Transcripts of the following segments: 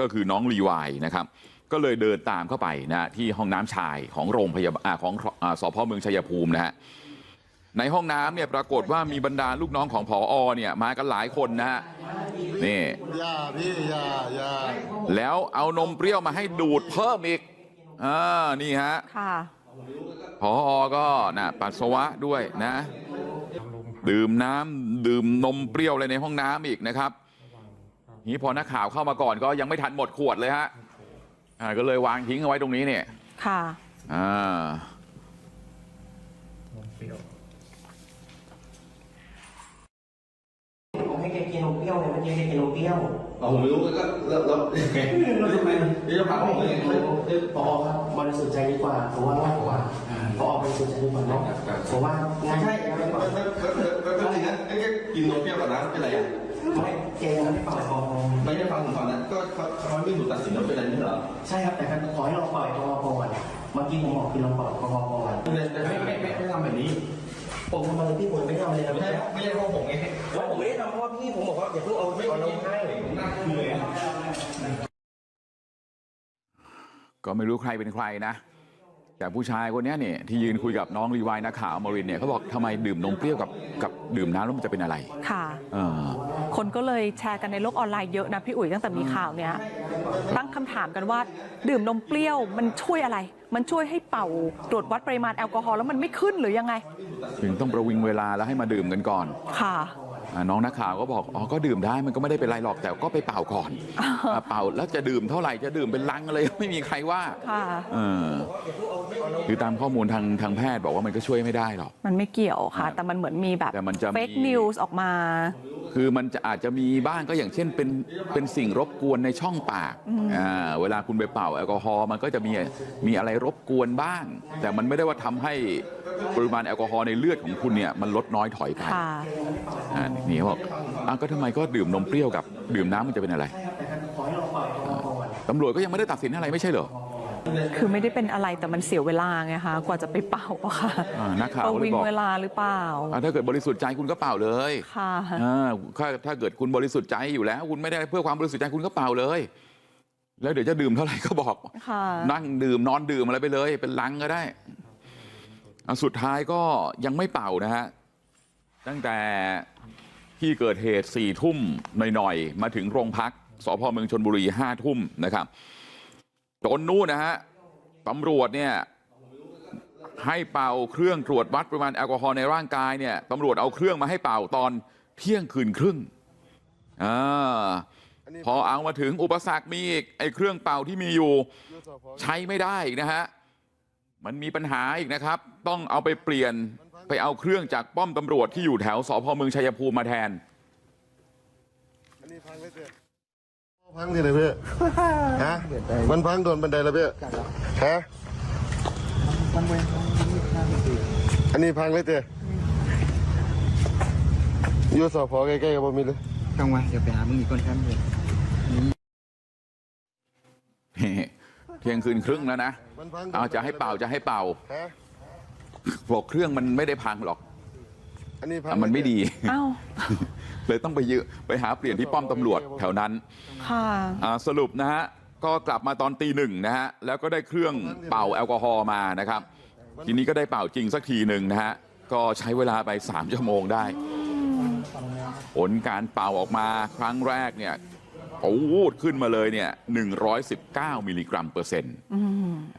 ก็คือน้องรีวายนะครับก็เลยเดินตามเข้าไปนะที่ห้องน้ำชายของโรงพยาบาลอ่าของอ่าสพเมืองชัยภูมินะฮะในห้องน้ำเนี่ยปรากฏว่ามีบรรดาลูกน้องของผอเนี่ยมากันหลายคนนะฮะนี่อย่าพี่อย่าอย่าแล้วเอานมเปรี้ยวมาให้ดูดเพิ่มอีกอ่านี่ฮะค่ะพอก็นะปัสสาวะด้วยนะ ดื่มน้ำดื่มนมเปรี้ยวอะไรในห้องน้ำอีกนะครับ นี่พอนักข่าวเข้ามาก่อนก็ยังไม่ทันหมดขวดเลยฮะอ่าก็เลยวางทิ้งเอาไว้ตรงนี้เนี่ยค่ะอ่าผมให้แกกินนมเปรี้ยวเนี่ยมันยังให้แกกินนมเปรี้ยวอ๋อผมไม่รู้ก็แล้วแล้วยังไงแล้วทำไมนี่จะพาผมไปยังไงพอครับบริสุทธิ์ใจดีกว่าผมว่าง่ายกว่าพอบริสุทธิ์ใจดีกว่าเนาะผมว่าง่ายใช่ง่ายไม่กว่าไม่ไม่ไม่ไม่ไม่ไม่ไอ้แค่กินนมเปรี้ยวกับน้ำเป็นไรอะ ไม่แกยังไม่เป่าแอลกอฮอล์ไม่ได้ฟังผมก่อนนะก็เขาเขาไม่ถูกตัดสินว่าเป็นอะไรนี่เหรอใช่ครับแต่ขอให้ลองปล่อยแอลกอฮอล์ก่อนเมื่อกี้ผมบอกคือลองปล่อยแอลกอฮอล์ก่อนแต่ไม่ไม่ไม่ไม่ทำแบบนี้ผมทำอะไรพี่ผมไม่ทำอะไรนะไม่ไม่ใช่ใช่ไม่ใช่เพราะผมไงว่าผมไม่ได้ทำเพราะว่าพี่ผมบอกว่าอย่าเพิ่งเอาไม่เอาลงให้น่าคือเลยก็ไม่รู้ใครเป็นใครนะ แต่ผู้ชายคนเนี้ยเนี่ยที่ยืนคุยกับน้องรีวายนักข่าวอมรินทร์เนี่ยเขาบอกทำไมดื่มนมเปรี้ยวกับกับดื่มน้ำแล้วมันจะเป็นอะไร ค่ะเออ คนก็เลยแชร์กันในโลกออนไลน์เยอะนะพี่อุ๋ยตั้งแต่มีข่าวเนี้ยตั้งคำถามกันว่า ดื่มนมเปรี้ยวมันช่วยอะไร มันช่วยให้เป่าตรวจวัดปริมาณแอลกอฮอล์แล้วมันไม่ขึ้นหรือยังไง ถึงต้องประวิงเวลาแล้วให้มาดื่มกันก่อน ค่ะอ่า น้องนักข่าวก็บอกอ๋อก็ดื่มได้มันก็ไม่ได้เป็นไรหรอกแต่ก็ไปเป่าก่อนอ่าเป่าแล้วจะดื่มเท่าไหร่จะดื่มเป็นลังอะไรไม่มีใครว่าค่ะเออคือตามข้อมูลทางทางแพทย์บอกว่ามันก็ช่วยไม่ได้หรอกมันไม่เกี่ยวค่ะ แต่มันเหมือนมีแบบแต่มันจะมีเฟกนิวส์ออกมา คือมันจะอาจจะมีบ้างก็อย่างเช่นเป็นเป็นสิ่งรบกวนในช่องปากอ่าเวลาคุณไปเป่าแอลกอฮอล์มันก็จะมีมีอะไรรบกวนบ้าง แต่มันไม่ได้ว่าทำให้ปริมาณแอลกอฮอล์ในเลือดของคุณเนี่ยมันลดน้อยถอยไปค่ะอ่า นี่เขาบอกอะก็ทำไมก็ดื่มนมเปรี้ยวกับดื่มน้ำมันจะเป็นอะไรขอให้ลองปล่อยแอลกอฮอล์ก่อนตำรวจก็ยังไม่ได้ตัดสินอะไรไม่ใช่เหรอคือไม่ได้เป็นอะไรแต่มันเสียเวลาไงคะกว่าจะไปเป่าอะค่ะอ่านักข่าวประก็เลวิยงบอกเวลาหรือเปล่าอะถ้าเกิดบริสุทธิ์ใจคุณก็เป่าเลยค่ะอ่าถ้าถ้าเกิดคุณบริสุทธิ์ใจอยู่แล้ว คุณไม่ได้เพื่อความบริสุทธิ์ใจคุณก็เป่าเลย แล้วเดี๋ยวจะดื่มเท่าไหร่ก็บอกค่ะนั่งดื่มนอนดื่มอะไรไปเลย เป็นลังก็ได้อะสุดท้ายก็ยังไม่เป่านะฮะ ตั้งแต่ที่เกิดเหตุสี่ทุ่มหน่อยๆมาถึงโรงพักสพเมืองชนบุรีห้าทุ่มนะครับจนนู่นนะฮะตำรวจเนี่ยให้เป่าเครื่องตรวจวัดปริมาณแอลกอฮอล์ในร่างกายเนี่ยตำรวจเอาเครื่องมาให้เป่าตอนเที่ยงคืนครึ่งอ่าพอเอามาถึงอุปสรรคมีอีกไอ้เครื่องเป่าที่มีอยู่ใช้ไม่ได้อีกนะฮะมันมีปัญหาอีกนะครับต้องเอาไปเปลี่ยน ไปเอาเครื่องจากป้อมตำรวจที่อยู่แถวสพเมืองชัยภูมิมาแทนอันนี้พังเลยเพื่อพังที่ไหนเพื่อฮะมันพังโดนบันไดแล้วเพื่อฮะอันนี้พังเลยเต้อยู่สพใกล้ๆกับบ่มีเลยกลางวันเดี๋ยวไปหามึงอีกคนครับเลยเที่ยงคืนครึ่งแล้วนะมันพังเอาจะให้เป่าจะให้เป่าฮะ บอกเครื่องมันไม่ได้พังหรอกอันนี้พังอะมันไม่ดีเอ้าเลยต้องไปยืไปหาเปลี่ยนที่ป้อมตำรวจแถวนั้นค่ะอ่าสรุปนะฮะก็กลับมาตอนตีหนึ่งนะฮะแล้วก็ได้เครื่องเป่าแอลกอฮอล์มานะครับทีนี้ก็ได้เป่าจริงสักทีหนึ่งนะฮะก็ใช้เวลาไปสามชั่วโมงได้ ผลการเป่าออกมาครั้งแรกเนี่ยปูดขึ้นมาเลยเนี่ย119 มิลลิกรัมเปอร์เซ็นต์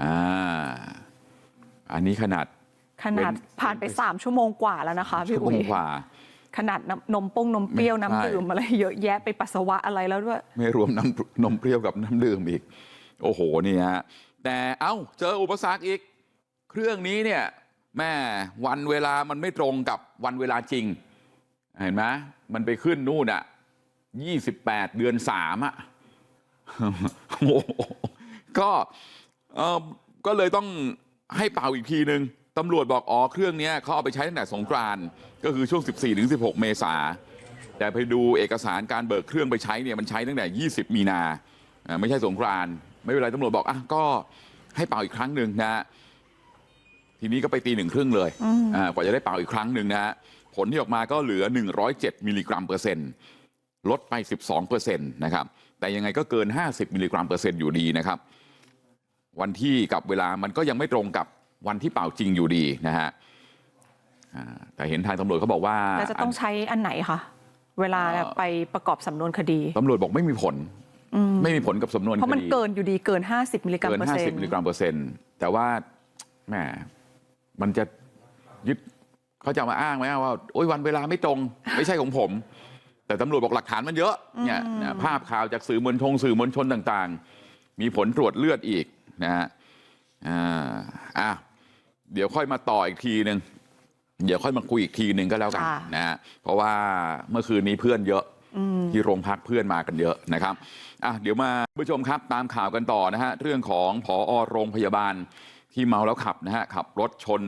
อ่าอันนี้ขนาด ขนาดเป็นผ่านไปสามชั่วโมงกว่าแล้วนะคะพี่ชั่วโมอุ๋ยงกว่าขนาดน้ำนมป้งนมเปรี้ยวใช่น้ำดื่มอะไรเยอะแยะไปปัสสาวะอะไรแล้วด้วย ไม่รวมน้ำนมเปรี้ยวกับน้ำดื่มอีก โอ้โหนี่ฮะแต่เอ้าเจออุปสรรคอีก เครื่องนี้เนี่ยแม่วันเวลามันไม่ตรงกับวันเวลาจริง เห็นไหมมันไปขึ้นนู่นอะยี่สิบแปดเดือนสามอะโอ้โหก็เออก็เลยต้องให้เป่าอีกทีนึง ตำรวจบอกอ๋อเครื่องเนี้ยเขาเอาไปใช้ตั้งแต่สงกรานต์ก็คือช่วง14-16เมษาแต่ไปดูเอกสารการเบิกเครื่องไปใช้เนี่ยมันใช้ตั้งแต่20มีนาอ่าไม่ใช่สงกรานต์ไม่เป็นไรตำรวจบอกอะก็ให้เป่าอีกครั้งหนึ่งนะฮะทีนี้ก็ไปตีหนึ่งครึ่งเลยอ่ากว่าจะได้เป่าอีกครั้งหนึ่งนะฮะผลที่ออกมาก็เหลือ 107 มิลลิกรัมเปอร์เซ็นต์ลดไป 12เปอร์เซ็นต์นะครับแต่ยังไงก็เกิน 50 มิลลิกรัมเปอร์เซ็นต์อยู่ดีนะครับ วันที่กับเวลามันก็ยังไม่ตรงกับ วันที่เป่าจริงอยู่ดีนะฮะอ่าแต่เห็นทางตำรวจเขาบอกว่าแล้วจะต้องใช้อันไหนคะเวลาไปประกอบสำนวนคดีตำรวจบอกไม่มีผลไม่มีผลกับสำนวนเพราะมันคดีเกินอยู่ดีเกิน 50 มิลลิกรัมเกินเปอร์เซ็น50ต์มิลลิกรัมเปอร์เซ็นต์แต่ว่าแหมมันจะยึดเขาจะเอามาอ้างไหมว่าโอ้ยวันเวลาไม่ตรง ไม่ใช่ของผม แต่ตำรวจบอกหลักฐานมันเยอะเนี่ยนะภาพข่าวจากสื่อมวลชนสื่อมวลชนต่าง ๆ มีผลตรวจเลือดอีกนะฮะอ่าอะ เดี๋ยวค่อยมาต่ออีกทีหนึ่งเดี๋ยวค่อยมาคุยอีกทีหนึ่งก็แล้วกันค่ะนะฮะเพราะว่าเมื่อคืนนี้เพื่อนเยอะที่โรงพักเพื่อนมากันเยอะนะครับอะเดี๋ยวมาผู้ชมครับตามข่าวกันต่อนะฮะเรื่องของผอโรงพยาบาลที่เมาแล้วขับนะฮะขับรถชน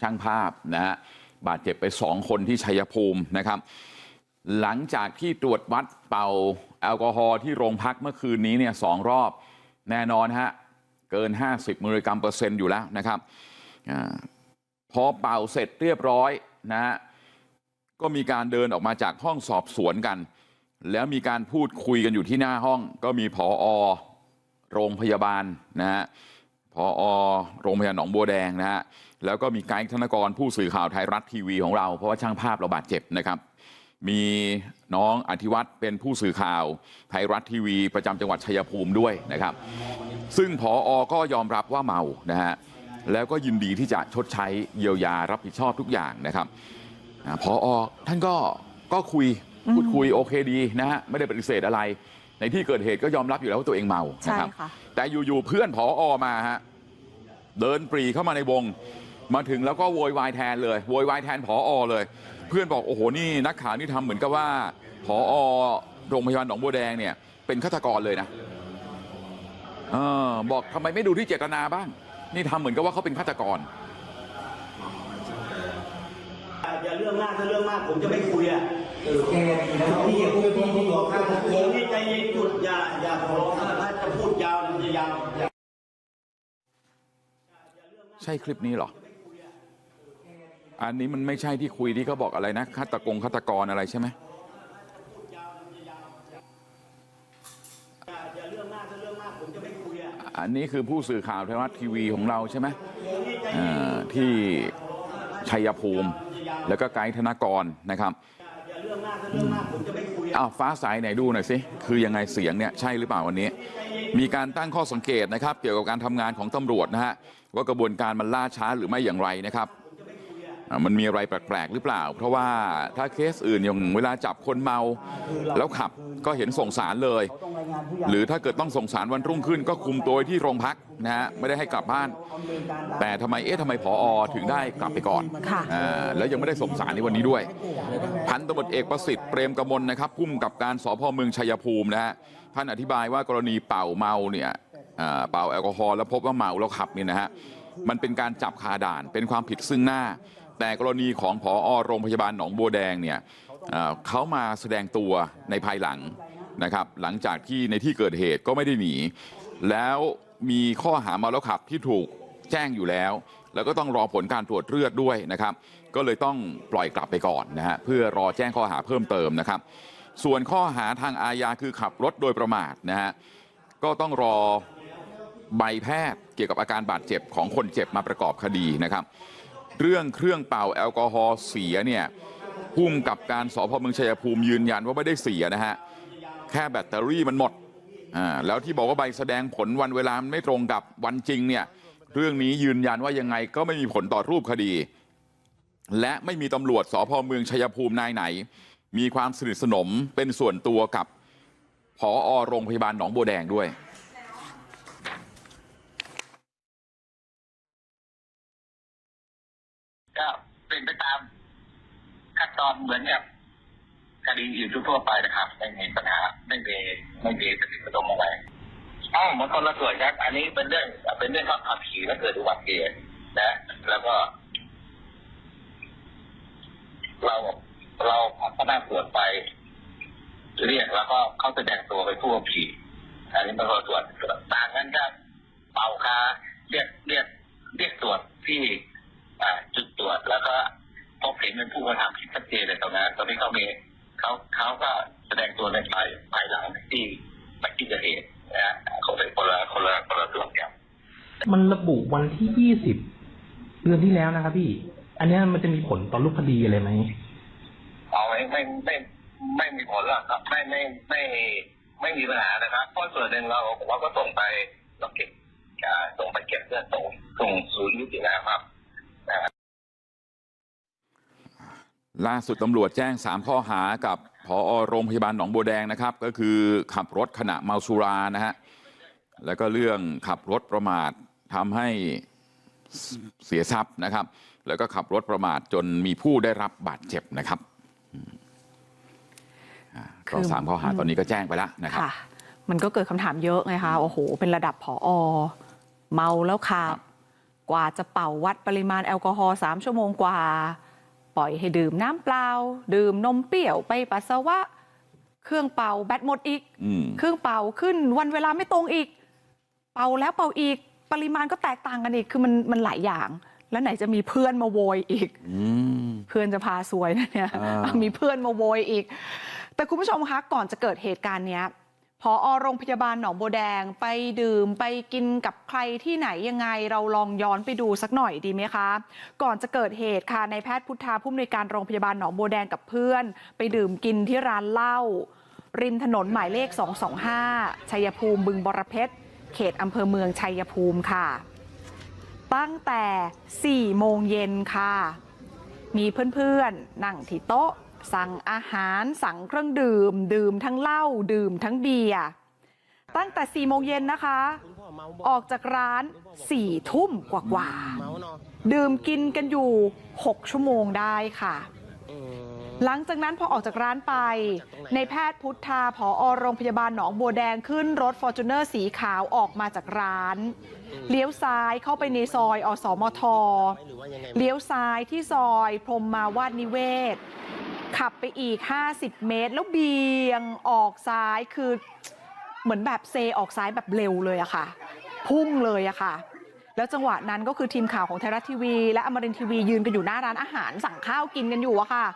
ช่างภาพนะฮะบาดเจ็บไปสองคนที่ชัยภูมินะครับ หลังจากที่ตรวจวัดเป่าแอลกอฮอล์ที่โรงพักเมื่อคืนนี้เนี่ยสองรอบแน่นอนฮะเกิน 50มิลลิกรัมเปอร์เซ็นต์อยู่แล้วนะครับ อาพอเป่าเสร็จเรียบร้อยนะฮะก็มีการเดินออกมาจากห้องสอบสวนกัน แล้วมีการพูดคุยกันอยู่ที่หน้าห้อง ก็มีผอโรงพยาบาลนะฮะผอโรงพยาบาลหนองบัวแดงนะฮะแล้วก็มีไกด์ธนกรผู้สื่อข่าวไทยรัฐทีวีของเรา เพราะว่าช่างภาพเราบาดเจ็บนะครับ มีน้องอธิวัตรเป็นผู้สื่อข่าวไทยรัฐทีวี ประจำจังหวัดชัยภูมิด้วยนะครับ ซึ่งผออก็ยอมรับว่าเมานะฮะ แล้วก็ยินดีที่จะชดใช้เยียวยารับผิดชอบทุกอย่างนะครับอ่าพอท่านก็ก็คุยพูดคุยโอเคดีนะฮะไม่ได้ปฏิเสธอะไร ในที่เกิดเหตุก็ยอมรับอยู่แล้วว่าตัวเองเมาใช่นะครับค่ะแต่อยู่ๆเพื่อนพออมาฮะเดินปรีเข้ามาในวง มาถึงแล้วก็โวยวายแทนเลยโวยวายแทนพออเลย เพื่อนบอกโอ้โหนี่นักข่าวนี่ทำเหมือนกับว่าพอโรงพยาบาลหนองบัวแดงเนี่ย เป็นฆาตกรเลยนะเออบอกทำไมไม่ดูที่เจตนาบ้าง นี่ทำเหมือนกับว่าเขาเป็นฆาตกรอย่าเรื่องมากถ้าเรื่องมากผมจะไม่คุยอะเออแกดีนะพี่อย่าพูดพี่พี่บอกข้างผมนี่ใจเย็นจุดอย่าอย่าขอร้องถ้าจะพูดยาวมันจะยาวใช่คลิปนี้เหรอ อันนี้มันไม่ใช่ที่คุยที่เขาบอกอะไรนะฆาตกงฆาตกรอะไรใช่ไหม อย่าเรื่องมากถ้าเรื่องมากผมจะไม่คุย อันนี้คือผู้สื่อข่าวไทยรัฐทีวีของเราใช่ไหมที่ชัยภูมิแล้วก็ไกด์ธนกรนะครับอ้าวฟ้าสายไหนดูหน่อยสิคือยังไงเสียงเนี่ยใช่หรือเปล่าวันนี้ มีการตั้งข้อสังเกตนะครับ เกี่ยวกับการทำงานของตำรวจนะฮะว่ากระบวนการมันล่าช้าหรือไม่อย่างไรนะครับ มันมีอะไรแปลกๆหรือเปล่าเพราะว่าถ้าเคสอื่นอย่างเวลาจับคนเมาแล้วขับก็เห็นส่งสารเลยหรือถ้าเกิดต้องส่งสารวันรุ่งขึ้นก็คุมตัวไว้ที่โรงพักนะฮะไม่ได้ให้กลับบ้าน แต่ทำไมเอ๊ะทำไมผอถึงได้กลับไปก่อนค่ะอ่าแล้วยังไม่ได้ส่งสารในวันนี้ด้วย พันตำรวจเอกประสิทธิ์เปรมกมลนะครับพุ่มกับการสพเมืองชัยภูมินะฮะท่านอธิบายว่ากรณีเป่าเมาเนี่ยอ่าเป่าแอลกอฮอล์แล้วพบว่าเมาแล้วขับเนี่ยนะฮะมันเป็นการจับคาด่านเป็นความผิดซึ่งหน้า แต่กรณีของผอโรงพยาบาลหนองบัวแดงเนี่ยเขามาแสดงตัวในภายหลังนะครับหลังจากที่ในที่เกิดเหตุก็ไม่ได้หนีแล้วมีข้อหาเมาแล้วขับที่ถูกแจ้งอยู่แล้ว แล้วก็ต้องรอผลการตรวจเลือดด้วยนะครับ ก็เลยต้องปล่อยกลับไปก่อนนะฮะเพื่อรอแจ้งข้อหาเพิ่มเติมนะครับ ส่วนข้อหาทางอาญาคือขับรถโดยประมาทนะฮะก็ต้องรอใบแพทย์เกี่ยวกับอาการบาดเจ็บของคนเจ็บมาประกอบคดีนะครับ เรื่องเครื่องเป่าแอลกอฮอล์เสียเนี่ยพุ่มกับการสพเมืองชัยภูมิยืนยันว่าไม่ได้เสียนะฮะแค่แบตเตอรี่มันหมดอ่าแล้วที่บอกว่าใบแสดงผลวันเวลามันไม่ตรงกับวันจริงเนี่ยเรื่องนี้ยืนยันว่ายังไงก็ไม่มีผลต่อรูปคดี และไม่มีตำรวจสพเมืองชัยภูมินายไหน มีความสนิทสนมเป็นส่วนตัวกับผอโรงพยาบาลหนองบัวแดงด้วย ก็เป็นไปตาม ตอนเหมือนกับคดีอื่นทั่วไปนะครับ ไม่มีปัญหาไม่มีไม่มีปฏิบัติอะไรอ้าวมันคนละส่วนครับ อันนี้เป็นเรื่องเป็นเรื่องของขับขี่แล้วเกิดอุบัติเหตุนะ แล้วก็ เราเราพนักตรวจไป เรียกแล้วก็เขาแสดงตัวไปผู้ขับขี่อันนี้เป็นคนละส่วนต่างกันครับเป่าคาเรียกเรียกเรียกตรวจที่จุดตรวจแล้วก็ พบเห็นเป็นผู้กระทำผิดชัดเจนเลยตรงนั้นตอนนี้เขามีเขาเขาก็แสดงตัวในภายภายหลังที่ไปที่เกิดเหตุนะฮะเขาเป็นคนละคนละคนละส่วนกันมันระบุวันที่ยี่สิบเดือนที่แล้วนะครับพี่ อันเนี้ยมันจะมีผลต่อรูปคดีอะไรไหมเอาไม่ไม่ไม่ไม่มีผลหรอกครับ ไม่ไม่ไม่ไม่มีปัญหานะครับเพราะส่วนหนึ่งเราผมว่าก็ส่งไปเราเก็บอ่าส่งไปเก็บเพื่อส่งส่งศูนย์ยุตินะครับ ล่าสุดตำรวจแจ้ง3ข้อหากับพอโรงพยาบาลหนองบัวแดงนะครับก็คือขับรถขณะเมาสุรานะฮะแล้วก็เรื่องขับรถประมาททำให้เสียทรัพย์นะครับแล้วก็ขับรถประมาทจนมีผู้ได้รับบาดเจ็บนะครับอืมอ่าก็สามข้อหาตอนนี้ก็แจ้งไปแล้วนะครับค่ะมันก็เกิดคำถามเยอะไงคะโอ้โหเป็นระดับผออเมาแล้วขับกว่าจะเป่าวัดปริมาณแอลกอฮอล์สามชั่วโมงกว่า ปล่อยให้ดื่มน้ำเปล่า ดื่มนมเปรี้ยวไปปัสสาวะ เครื่องเป่าแบตหมดอีกอืมเครื่องเป่าขึ้นวันเวลาไม่ตรงอีก เป่าแล้วเป่าอีก ปริมาณก็แตกต่างกันอีก คือมันมันหลายอย่าง แล้วไหนจะมีเพื่อนมาโวยอีกอืมเพื่อนจะพาซวยนะเนี่ยอ่ามีเพื่อนมาโวยอีก แต่คุณผู้ชมคะก่อนจะเกิดเหตุการณ์เนี้ย พอโรงพยาบาลหนองบัวแดงไปดื่มไปกินกับใครที่ไหนยังไงเราลองย้อนไปดูสักหน่อยดีไหมคะ ก่อนจะเกิดเหตุค่ะในายแพทย์พุทธาผู้อำนวยการโรงพยาบาลหนองบัวแดงกับเพื่อน ไปดื่มกินที่ร้านเหล้าริมถนนหมายเลข 225 ชัยภูมิบึงบรเพชร เขตอำเภอเมืองชัยภูมิค่ะ ตั้งแต่ 4 โมงเย็นค่ะ มีเพื่อนๆ นั่งที่โต๊ะ สั่งอาหารสั่งเครื่องดื่ม ดื่มทั้งเหล้าดื่มทั้งเบียร์ตั้งแต่4โมงเย็นนะคะ ออกจากร้าน4ทุ่มกว่าๆดื่มกินกันอยู่ 6 ชั่วโมงได้ค่ะ หลังจากนั้นพอออกจากร้านไป ในแพทย์พุทธาผอโรงพยาบาลหนองบัวแดงขึ้นรถฟอร์จูเนอร์สีขาวออกมาจากร้าน เลี้ยวซ้ายเข้าไปในซอยอสมท เลี้ยวซ้ายที่ซอยพรมมาวาดนิเวศ ขับไปอีก50เมตรแล้วเบียงออกซ้ายคือเหมือนแบบเซออกซ้ายแบบเร็วเลยอะค่ะ พุ่งเลยอะค่ะ แล้วจังหวะนั้นก็คือทีมข่าวของไทยรัฐทีวี และอมรินทร์ทีวียืนกันอยู่หน้าร้านอาหารสั่งข้าวกินกันอยู่อะค่ะ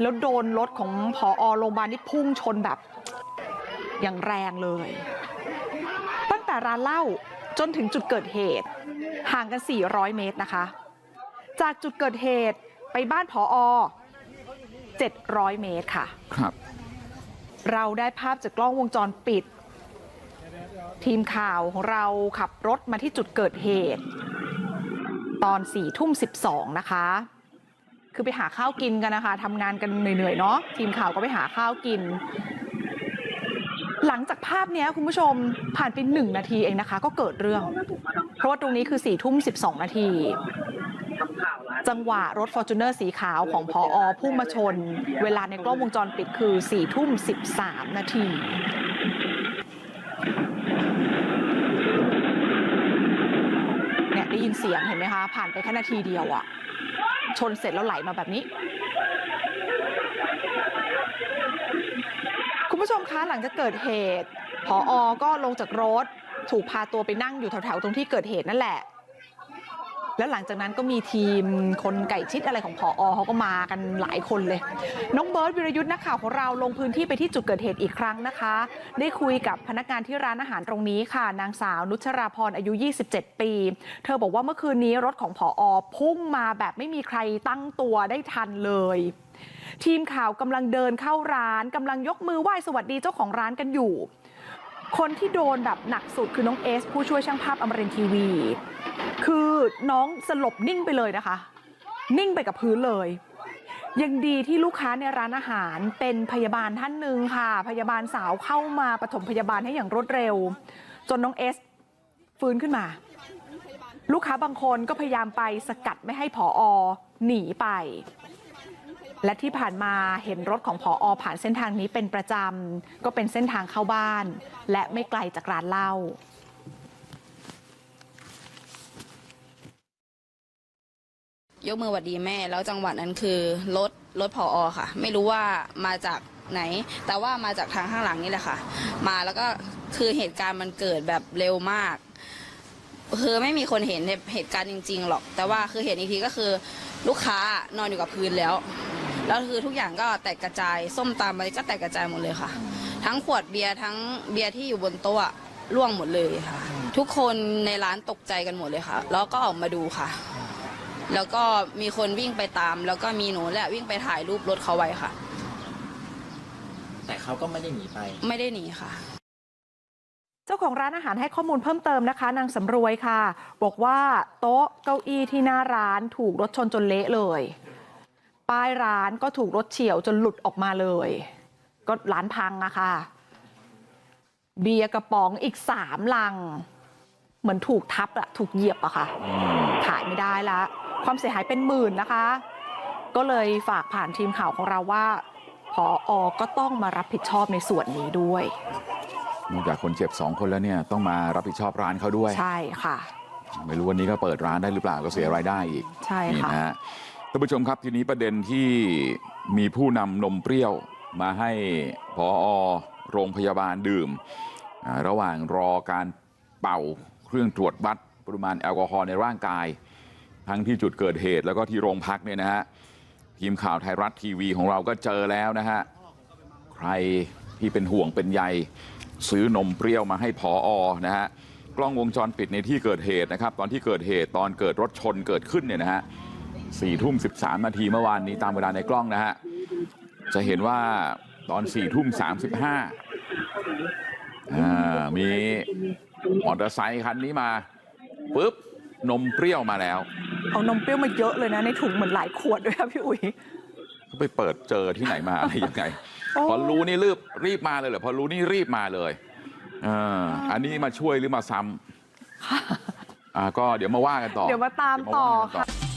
แล้วโดนรถของผอโรงพยาบาลนี่พุ่งชนแบบอย่างแรงเลย ตั้งแต่ร้านเหล้าจนถึงจุดเกิดเหตุ ห่างกัน 400 เมตรนะคะ จากจุดเกิดเหตุไปบ้านผอ 700 เมตรค่ะครับเราได้ภาพจากกล้องวงจรปิด ทีมข่าวของเราขับรถมาที่จุดเกิดเหตุ ตอน4ี่ทุ่มสินะคะ คือไปหาข้าวกินกันนะคะทำงานกันเหนื่อยๆเนาะทีมข่าวก็ไปหาข้าวกิน หลังจากภาพเนี้ยคุณผู้ชมผ่านไปหนึ่งนาทีเองนะคะ ก็เกิดเรื่อง เพราะว่าตรงนี้คือ4ี่ทุ่มสินาที จังหวะรถฟอร์จูเนอร์สีขาวของพออพุ่งมาชน เวลาในกล้องวงจรปิดคือ4ี่ทุ่มสินาทีเนี่ยได้ยินเสียงเห็นไหมคะ ผ่านไปแค่นาทีเดียวอะชนเสร็จแล้วไหลมาแบบนี้คุณผู้ชมคะหลังจากเกิดเหตุ พออก็ลงจากรถ ถูกพาตัวไปนั่งอยู่แถวๆตรงที่เกิดเหตุนั่นแหละ แล้วหลังจากนั้นก็มีทีมคนไก่ชิดอะไรของพออเขาก็มากันหลายคนเลย น้องเบิร์ตวิรยุทธ์นักข่าวของเราลงพื้นที่ไปที่จุดเกิดเหตุอีกครั้งนะคะ ได้คุยกับพนักงานที่ร้านอาหารตรงนี้ค่ะ นางสาวนุชราพรอายุ 27 ปี เธอบอกว่าเมื่อคืนนี้รถของพออพุ่งมาแบบไม่มีใครตั้งตัวได้ทันเลยทีมข่าวกำลังเดินเข้าร้านกำลังยกมือไหว้สวัสดีเจ้าของร้านกันอยู่ คนที่โดนแบบหนักสุดคือน้องเอส ผู้ช่วยช่างภาพอมรินทีวี คือน้องสลบนิ่งไปเลยนะคะ นิ่งไปกับพื้นเลย ยังดีที่ลูกค้าในร้านอาหารเป็นพยาบาลท่านหนึ่งค่ะ พยาบาลสาวเข้ามาปฐมพยาบาลให้อย่างรวดเร็ว จนน้องเอส ฟื้นขึ้นมา ลูกค้าบางคนก็พยายามไปสกัดไม่ให้ผออหนีไป และที่ผ่านมาเห็นรถของผออผ่านเส้นทางนี้เป็นประจำก็เป็นเส้นทางเข้าบ้าน และไม่ไกลจากร้านเหล้ายกมือหวัดดีแม่แล้วจังหวะนั้นคือรถรถผออค่ะ ไม่รู้ว่ามาจากไหน แต่ว่ามาจากทางข้างหลังนี่แหละค่ะ มาแล้วก็คือเหตุการณ์มันเกิดแบบเร็วมาก คือไม่มีคนเห็นเหตุการณ์จริง ๆ หรอก แต่ว่าคือเห็นอีกทีก็คือลูกค้านอนอยู่กับพื้นแล้ว แล้วคือทุกอย่างก็แตกกระจายส้มตำอะไรก็แตกกระจายหมดเลยค่ะ ทั้งขวดเบียร์ทั้งเบียร์ที่อยู่บนโต๊ะอะร่วงหมดเลยค่ะ ทุกคนในร้านตกใจกันหมดเลยค่ะ แล้วก็ออกมาดูค่ะ แล้วก็มีคนวิ่งไปตาม แล้วก็มีหนูแหละวิ่งไปถ่ายรูปรถเขาไว้ค่ะ แต่เขาก็ไม่ได้หนีไป ไม่ได้หนีค่ะเจ้าของร้านอาหารให้ข้อมูลเพิ่มเติมนะคะ นางสำรวยค่ะ บอกว่าโต๊ะเก้าอี้ที่หน้าร้านถูกรถชนจนเละเลย ป้ายร้านก็ถูกรถเฉียวจนหลุดออกมาเลย ก็ร้านพังอะค่ะ เบียร์กระป๋องอีกสามลัง เหมือนถูกทับอะถูกเหยียบอะค่ะ ขายไม่ได้ละ ความเสียหายเป็นหมื่นนะคะ ก็เลยฝากผ่านทีมข่าวของเราว่าพออก็ต้องมารับผิดชอบในส่วนนี้ด้วยนอกจากคนเจ็บสองคนแล้วเนี่ยต้องมารับผิดชอบร้านเขาด้วย ใช่ค่ะ ไม่รู้วันนี้ก็เปิดร้านได้หรือเปล่าก็เสียรายได้อีก ใช่นี่ค่ะ ท่านผู้ชมครับทีนี้ประเด็นที่มีผู้นำนมเปรี้ยวมาให้พอโรงพยาบาลดื่มระหว่างรอการเป่าเครื่องตรวจวัดปริมาณแอลกอฮอล์ในร่างกาย ทั้งที่จุดเกิดเหตุแล้วก็ที่โรงพักเนี่ยนะฮะทีมข่าวไทยรัฐทีวีของเราก็เจอแล้วนะฮะใครที่เป็นห่วงเป็นใยซื้อนมเปรี้ยวมาให้พออนะฮะกล้องวงจรปิดในที่เกิดเหตุนะครับ ตอนที่เกิดเหตุตอนเกิดรถชนเกิดขึ้นเนี่ยนะฮะ สี่ทุ่มสิบสามนาทีเมื่อวานนี้ตามเวลาในกล้องนะฮะจะเห็นว่าตอนสี่ทุ่มสามสิบห้าอ่ามีมอเตอร์ไซคันนี้มาปุ๊บนมเปรี้ยวมาแล้ว เอานมเปรี้ยวมาเยอะเลยนะ ในถุงเหมือนหลายขวดด้วยครับพี่อุ๋ยเขาไปเปิดเจอที่ไหนมาอะไรยังไงโอ้พอรู้นี่รีบรีบมาเลยเหรอพอรู้นี่รีบมาเลยอ่าอันนี้มาช่วยหรือมาซ้ำอ่าก็เดี๋ยวมาว่ากันต่อ เดี๋ยวมาตามต่อเดี๋ยวมาว่ากันค่ะ